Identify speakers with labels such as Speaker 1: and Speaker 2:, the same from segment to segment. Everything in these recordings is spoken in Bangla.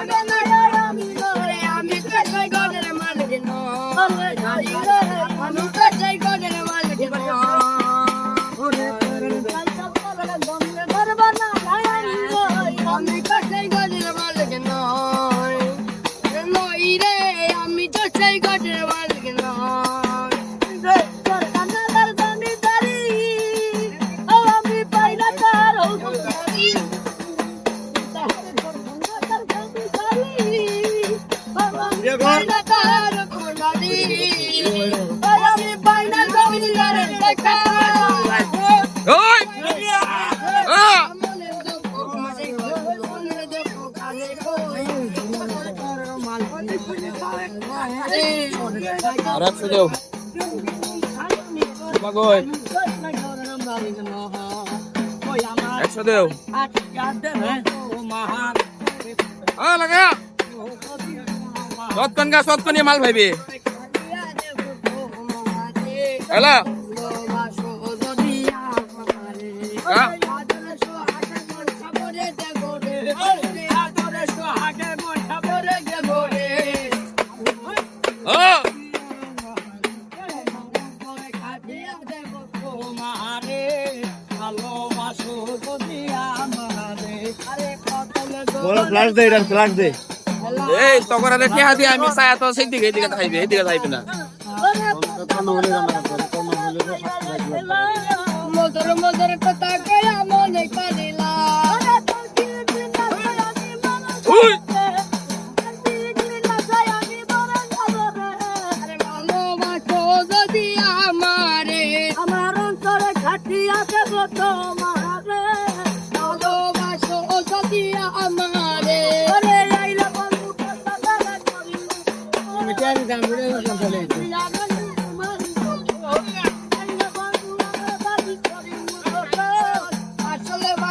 Speaker 1: I'm not going to Harap sa Diyo. Tumagoy. Harap sa Diyo. Ah, laga. Shotgun ka, shotgun yung mahal, baby.
Speaker 2: বড় ফ্লাশ দে এটা ফ্লাশ দে।
Speaker 1: এই তখন আমি ছায়া তো সেই দিকে এদিকে খাইবে এদিকে খাইবে না।
Speaker 3: মধুর মধুর কথা কয়া মনে যদি আমারে। আমার অন্তরে খাটিয়া দেব তোমারে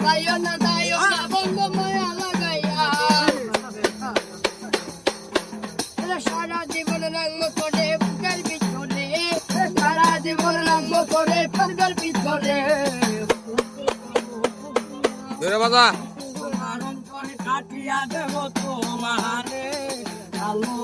Speaker 3: দায়ো না দায়ো না বন্ধ মায়া লাগাইয়া সারা জীবন রঙ করে বুকের পিছনে সারা জীবন রঙ করে ফুলের পিছনে
Speaker 1: ধরে বাজা
Speaker 3: কাটিয়া দেব তোমারে আলো